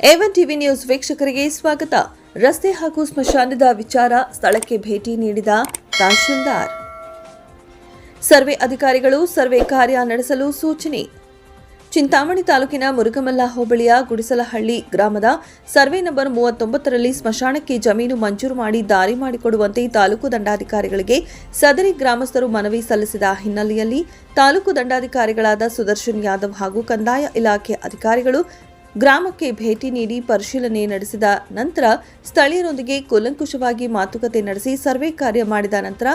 A one TV news ವೀಕ್ಷಕರಿಗೆ ಸ್ವಾಗತ. ರಸ್ತೆ ಹಾಗೂ ಸ್ಮಶಾನದ ವಿಚಾರ ಸ್ಥಳಕ್ಕೆ ಭೇಟಿ ನೀಡಿದ ತಹಶೀಲ್ದಾರ್. ಸರ್ವೆ ಅಧಿಕಾರಿಗಳು ಸರ್ವೆ ಕಾರ್ಯ ನಡೆಸಲು ಸೂಚನೆ. ಚಿಂತಾಮಣಿ ತಾಲೂಕಿನ ಮುರುಗಮಲ್ಲ ಹೋಬಳಿಯ ಗುಡಿಸಲಹಳ್ಳಿ ಗ್ರಾಮದ ಸರ್ವೆ ನಂಬರ್ ಮೂವತ್ತೊಂಬತ್ತರಲ್ಲಿ ಸ್ಮಶಾನಕ್ಕೆ ಜಮೀನು ಮಂಜೂರು ಮಾಡಿ ದಾರಿ ಮಾಡಿಕೊಡುವಂತೆ ತಾಲೂಕು ದಂಡಾಧಿಕಾರಿಗಳಿಗೆ ಸದರಿ ಗ್ರಾಮಸ್ಥರು ಮನವಿ ಸಲ್ಲಿಸಿದ ಹಿನ್ನೆಲೆಯಲ್ಲಿ ತಾಲೂಕು ದಂಡಾಧಿಕಾರಿಗಳಾದ ಸುದರ್ಶನ್ ಯಾದವ್ ಹಾಗೂ ಕಂದಾಯ ಇಲಾಖೆ ಅಧಿಕಾರಿಗಳು ಗ್ರಾಮಕ್ಕೆ ಭೇಟಿ ನೀಡಿ ಪರಿಶೀಲನೆ ನಡೆಸಿದ ನಂತರ ಸ್ಥಳೀಯರೊಂದಿಗೆ ಕೂಲಂಕುಷವಾಗಿ ಮಾತುಕತೆ ನಡೆಸಿ ಸರ್ವೆ ಕಾರ್ಯ ಮಾಡಿದ ನಂತರ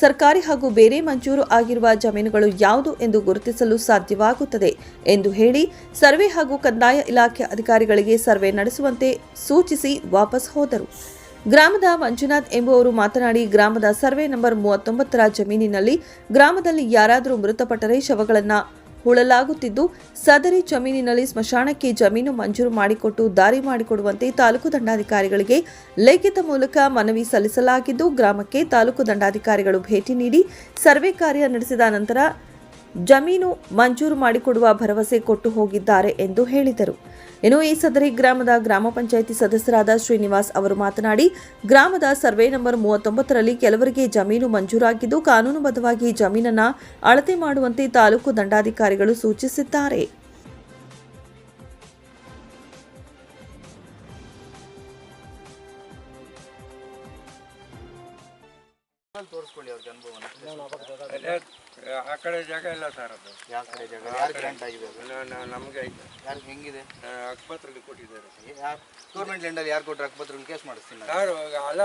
ಸರ್ಕಾರಿ ಹಾಗೂ ಬೇರೆ ಮಂಜೂರು ಆಗಿರುವ ಜಮೀನುಗಳು ಯಾವುದು ಎಂದು ಗುರುತಿಸಲು ಸಾಧ್ಯವಾಗುತ್ತದೆ ಎಂದು ಹೇಳಿ ಸರ್ವೆ ಹಾಗೂ ಕಂದಾಯ ಇಲಾಖೆ ಅಧಿಕಾರಿಗಳಿಗೆ ಸರ್ವೆ ನಡೆಸುವಂತೆ ಸೂಚಿಸಿ ವಾಪಸ್ ಹೋದರು. ಗ್ರಾಮದ ಮಂಜುನಾಥ್ ಎಂಬುವರು ಮಾತನಾಡಿ, ಗ್ರಾಮದ ಸರ್ವೆ ನಂಬರ್ ಮೂವತ್ತೊಂಬತ್ತರ ಜಮೀನಿನಲ್ಲಿ ಗ್ರಾಮದಲ್ಲಿ ಯಾರಾದರೂ ಮೃತಪಟ್ಟರೆ ಶವಗಳನ್ನು ಹೂಳಲಾಗುತ್ತಿದ್ದು, ಸದರಿ ಜಮೀನಿನಲ್ಲಿ ಸ್ಮಶಾನಕ್ಕೆ ಜಮೀನು ಮಂಜೂರು ಮಾಡಿಕೊಟ್ಟು ದಾರಿ ಮಾಡಿಕೊಡುವಂತೆ ತಾಲೂಕು ದಂಡಾಧಿಕಾರಿಗಳಿಗೆ ಲಿಖಿತ ಮೂಲಕ ಮನವಿ ಸಲ್ಲಿಸಲಾಗಿದ್ದು, ಗ್ರಾಮಕ್ಕೆ ತಾಲೂಕು ದಂಡಾಧಿಕಾರಿಗಳು ಭೇಟಿ ನೀಡಿ ಸರ್ವೆ ಕಾರ್ಯ ನಡೆಸಿದ ನಂತರ ಜಮೀನು ಮಂಜೂರು ಮಾಡಿಕೊಡುವ ಭರವಸೆ ಕೊಟ್ಟು ಹೋಗಿದ್ದಾರೆ ಎಂದು ಹೇಳಿದರು. ಇನ್ನು ಈ ಸದರಿ ಗ್ರಾಮದ ಗ್ರಾಮ ಪಂಚಾಯಿತಿ ಸದಸ್ಯರಾದ ಶ್ರೀನಿವಾಸ್ ಅವರು ಮಾತನಾಡಿ, ಗ್ರಾಮದ ಸರ್ವೆ ನಂಬರ್ ಮೂವತ್ತೊಂಬತ್ತರಲ್ಲಿ ಕೆಲವರಿಗೆ ಜಮೀನು ಮಂಜೂರಾಗಿದ್ದು, ಕಾನೂನುಬದ್ಧವಾಗಿ ಜಮೀನನ್ನ ಅಳತೆ ಮಾಡುವಂತೆ ತಾಲೂಕು ದಂಡಾಧಿಕಾರಿಗಳು ಸೂಚಿಸಿದ್ದಾರೆ. ಅಲ್ಲೇ ಆ ಕಡೆ ಜಾಗ ಇಲ್ಲ ಸರ್ ಅದು. ಯಾವ ಕಡೆ ಜಾಗ ಯಾರು ಆಗಿದೆ ಅದು? ನಮ್ಗೆ ಐತೆ. ಯಾರು ಹೆಂಗಿದೆ? ಆಸ್ಪತ್ರೆಗೆ ಕೊಟ್ಟಿದ್ದಾರೆ ಯಾರು ಗೌರ್ಮೆಂಟ್ ಲ್ಯಾಂಡಲ್ಲಿ ಯಾರು ಕೊಟ್ಟರೆ ಆಸ್ಪತ್ರೆಗೆ ಕೇಸ್ ಮಾಡಿಸ್ತೀನಿ ನಾನು. ಸರ್ ಅಲ್ಲ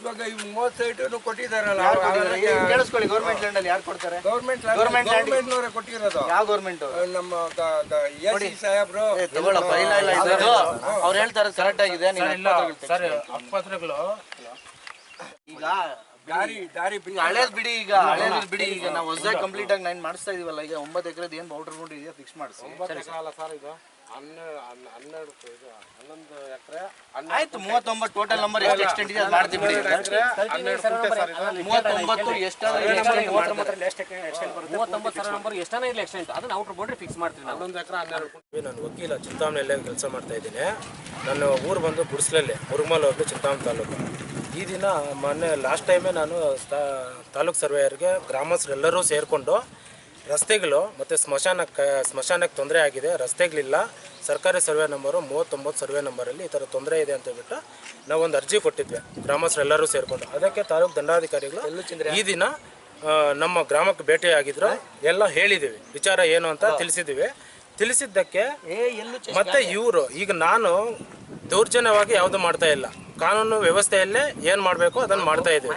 ಇವಾಗ ಈ ಮೂವತ್ತು ಸೈಟನ್ನು ಕೊಟ್ಟಿದ್ದಾರಲ್ಲ ಯಾರು ಕೊಟ್ಟಿದ್ದಾರೆ? ಈಗ ಕೇಳಿಸ್ಕೊಳ್ಳಿ ಗೌರ್ಮೆಂಟ್ ಲ್ಯಾಂಡಲ್ಲಿ ಯಾರು ಕೊಡ್ತಾರೆ? ಗೌರ್ಮೆಂಟ್ Government land- ಗೌರ್ಮೆಂಟ್ನವರೇ ಕೊಟ್ಟಿರೋದು. ಯಾವ ಗೌರ್ಮೆಂಟ್ ನಮ್ಮ ಗ- ಗ- ಎಸ್ ಸಿ ಸಾಹೇಬ್ರು. ತಗೊಳ್ಳಪ್ಪ ಇಲ್ಲ ಇಲ್ಲ ಇದು ಅವ್ರು ಹೇಳ್ತಾರೆ ಕರೆಕ್ಟ್ ಆಗಿದೆ ಸರ್ ತೆಗ್ಸ್ಕೊ. ಈಗ ದಾರಿ ದಾರಿ ಈಗ ಹಳೇದ್ ಬಿಡಿ ಈಗ ಹಳೇದ್ ಬಿಡಿ ಈಗ. ನಾವು ಹೊಸದಾಗಿ ಕಂಪ್ಲೀಟ್ ಆಗಿ ನೈನ್ ಮಾಡಿಸ್ತಾ ಇದೀವಲ್ಲ ಈಗ ಒಂಬತ್ತು ಎಕರೆದು ಏನು ಬೌಂಡ್ರಿ ರೋಡ್ ಇದೆಯಾ ಫಿಕ್ಸ್ ಮಾಡಿಸಿ. ಆಯ್ತು ಮೂವತ್ತೊಂಬತ್ತು ಟೋಟಲ್ ನಂಬರ್ ಎಷ್ಟು ಎಕ್ಸ್ಟೆಂಟ್ ಇದೆ ಅದು ಮಾಡ್ತೀವಿ ಬಿಡಿ. ಮೂವತ್ತೊಂಬತ್ತು ಎಷ್ಟಾದ್ರೆ extent ಮಾಡ್ತಾರೆ. ಮೂವತ್ತೊಂಬತ್ತು ಸಾವಿರ ನಂಬರ್ ಎಷ್ಟಾನ ಇರಲಿ ಎಕ್ಸ್ಟೆಂಟ್ ಅದನ್ನ ಔಟರ್ ಬೌಂಡ್ರಿ ಫಿಕ್ಸ್ ಮಾಡ್ತೀವಿ ನಾವು. ನಾನು ವಕೀಲ ಚಿಂತಾಮಣಿಯಲ್ಲಿ ಕೆಲಸ ಮಾಡ್ತಾ ಇದ್ದೀನಿ. ನನ್ನ ಊರು ಬಂದು ಗುಡಿಸ್ಲಲ್ಲಿ ಮುರುಮಲ್ ಹೋಗಿ ಚಿಂತಾಮಣಿ ತಾಲೂಕು. ಈ ದಿನ ಮೊನ್ನೆ ಲಾಸ್ಟ್ ಟೈಮೇ ನಾನು ತಾಲೂಕು ಸರ್ವೇಯರ್ಗೆ ಗ್ರಾಮಸ್ಥರೆಲ್ಲರೂ ಸೇರಿಕೊಂಡು ರಸ್ತೆಗಳು ಮತ್ತು ಸ್ಮಶಾನಕ್ಕೆ ಸ್ಮಶಾನಕ್ಕೆ ತೊಂದರೆ ಆಗಿದೆ ರಸ್ತೆಗಳಿಲ್ಲ. ಸರ್ಕಾರಿ ಸರ್ವೆ ನಂಬರು ಮೂವತ್ತೊಂಬತ್ತು ಸರ್ವೆ ನಂಬರಲ್ಲಿ ಈ ಥರ ತೊಂದರೆ ಇದೆ ಅಂತ ಹೇಳ್ಬಿಟ್ಟು ನಾವೊಂದು ಅರ್ಜಿ ಕೊಟ್ಟಿದ್ವಿ ಗ್ರಾಮಸ್ಥರೆಲ್ಲರೂ ಸೇರಿಕೊಂಡು. ಅದಕ್ಕೆ ತಾಲೂಕು ದಂಡಾಧಿಕಾರಿಗಳು ಈ ದಿನ ನಮ್ಮ ಗ್ರಾಮಕ್ಕೆ ಭೇಟಿಯಾಗಿದ್ರು. ಎಲ್ಲ ಹೇಳಿದ್ದೀವಿ ವಿಚಾರ ಏನು ಅಂತ ತಿಳಿಸಿದ್ದೀವಿ ತಿಳಿಸಿದ್ದಕ್ಕೆ ಮತ್ತೆ ಇವರು ಈಗ ನಾನು ದೌರ್ಜನ್ಯವಾಗಿ ಯಾವುದು ಮಾಡ್ತಾ ಇಲ್ಲ. ಕಾನೂನು ವ್ಯವಸ್ಥೆಯಲ್ಲೇ ಏನು ಮಾಡಬೇಕು ಅದನ್ನು ಮಾಡ್ತಾ ಇದ್ದೀವಿ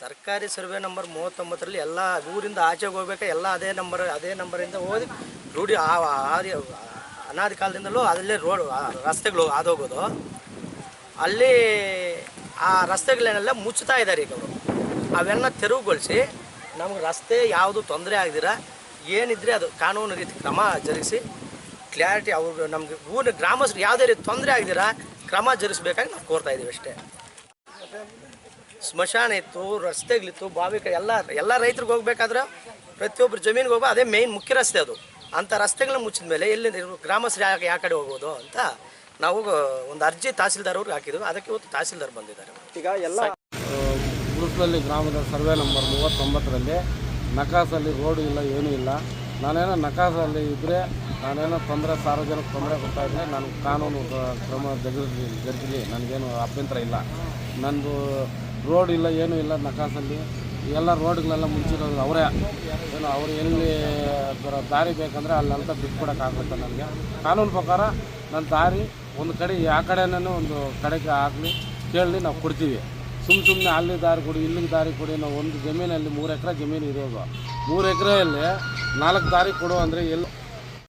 ಸರ್ಕಾರಿ ಸರ್ವೆ ನಂಬರ್ ಮೂವತ್ತೊಂಬತ್ತರಲ್ಲಿ ಎಲ್ಲ ಊರಿಂದ ಆಚೆಗೆ ಹೋಗ್ಬೇಕು, ಎಲ್ಲ ಅದೇ ನಂಬರ್, ಅದೇ ನಂಬರಿಂದ ಹೋಗಿ ರೂಢಿ ಅನಾದಿ ಕಾಲದಿಂದಲೂ ಅಲ್ಲೇ ರೋಡ್ ರಸ್ತೆಗಳು ಹೋಗೋದು ಅಲ್ಲಿ ಆ ರಸ್ತೆಗಳನ್ನೆಲ್ಲ ಮುಚ್ಚುತ್ತಾ ಇದ್ದಾರೆ ಈಗ ಅವರು. ಅವೆಲ್ಲ ತೆರವುಗೊಳಿಸಿ ನಮ್ಗೆ ರಸ್ತೆ ಯಾವುದು ತೊಂದರೆ ಆಗದಿರ, ಏನಿದ್ರೆ ಅದು ಕಾನೂನು ರೀತಿ ಕ್ರಮ ಜರುಗಿಸಿ ಕ್ಲಾರಿಟಿ ಅವರು ನಮಗೆ ಊರಿನ ಗ್ರಾಮಸ್ಥರು ಯಾವುದೇ ರೀತಿ ತೊಂದರೆ ಆಗದಿರ ಕ್ರಮ ಜರುಗಿಸ್ಬೇಕಾಗಿ ನಾವು ಕೋರ್ತಾ ಇದ್ದೀವಿ ಅಷ್ಟೇ. ಸ್ಮಶಾನ ಇತ್ತು ರಸ್ತೆಗಳಿತ್ತು ಬಾವಿ ಎಲ್ಲ ಎಲ್ಲ ರೈತರಿಗೆ ಹೋಗ್ಬೇಕಾದ್ರೆ ಪ್ರತಿಯೊಬ್ಬರು ಜಮೀನಿಗೆ ಹೋಗೋ ಅದೇ ಮೇಯ್ನ್ ಮುಖ್ಯ ರಸ್ತೆ ಅದು. ಅಂಥ ರಸ್ತೆಗಳನ್ನ ಮುಚ್ಚಿದ ಮೇಲೆ ಎಲ್ಲಿಂದ ಗ್ರಾಮಸ್ಥರು ಯಾಕೆ ಯಾವ ಕಡೆ ಹೋಗ್ಬೋದು ಅಂತ ನಾವು ಒಂದು ಅರ್ಜಿ ತಹಸೀಲ್ದಾರ್ ಅವ್ರಿಗೆ ಹಾಕಿದ್ವಿ. ಅದಕ್ಕೆ ಇವತ್ತು ತಹಸೀಲ್ದಾರ್ ಬಂದಿದ್ದಾರೆ. ಈಗ ಎಲ್ಲ ಗುರುಸಲ್ಲಿ ಗ್ರಾಮದ ಸರ್ವೆ ನಂಬರ್ ಮೂವತ್ತೊಂಬತ್ತರಲ್ಲಿ ನಕಾಸಲ್ಲಿ ರೋಡು ಇಲ್ಲ ಏನೂ ಇಲ್ಲ. ನಾನೇನೋ ನಕಾಸಲ್ಲಿ ಇದ್ದರೆ ನಾನೇನೋ ತೊಂದರೆ, ಸಾರ್ವಜನಿಕ ತೊಂದರೆ ಕೊಡ್ತಾ ಇದ್ದರೆ ನಾನು ಕಾನೂನು ಕ್ರಮ ಜರುಗಿಸಲಿ ಜರುಗಿಲಿ ನನಗೇನು ಅಭ್ಯಂತರ ಇಲ್ಲ. ನಂದು ರೋಡ್ ಇಲ್ಲ, ಏನೂ ಇಲ್ಲ ನಕಾಸಲ್ಲಿ. ಎಲ್ಲ ರೋಡ್ಗಳೆಲ್ಲ ಮುಂಚಿರೋದು ಅವರೇ. ಏನು ಅವ್ರು ಎಲ್ಲಿ ದಾರಿ ಬೇಕಂದರೆ ಅಲ್ಲಂತ ಬಿಟ್ಕೊಡೋಕ್ಕಾಗುತ್ತೆ ನನಗೆ. ಕಾನೂನು ಪ್ರಕಾರ ನನ್ನ ದಾರಿ ಒಂದು ಕಡೆ ಯಾವ ಕಡೆನೂ ಒಂದು ಕಡೆಗೆ ಆಗಲಿ ಕೇಳಲಿ ನಾವು ಕೊಡ್ತೀವಿ. ಸುಮ್ಮ ಸುಮ್ಮನೆ ಅಲ್ಲಿ ದಾರಿ ಕೊಡಿ, ಇಲ್ಲಿಗೆ ದಾರಿ ಕೊಡಿ ನಾವು ಒಂದು ಜಮೀನಲ್ಲಿ ಮೂರು ಎಕರೆ ಜಮೀನು ಇರೋದು ಮೂರು ಎಕರೆಯಲ್ಲಿ ನಾಲ್ಕು ದಾರಿ ಕೊಡು ಅಂದರೆ ಎಲ್ಲಿ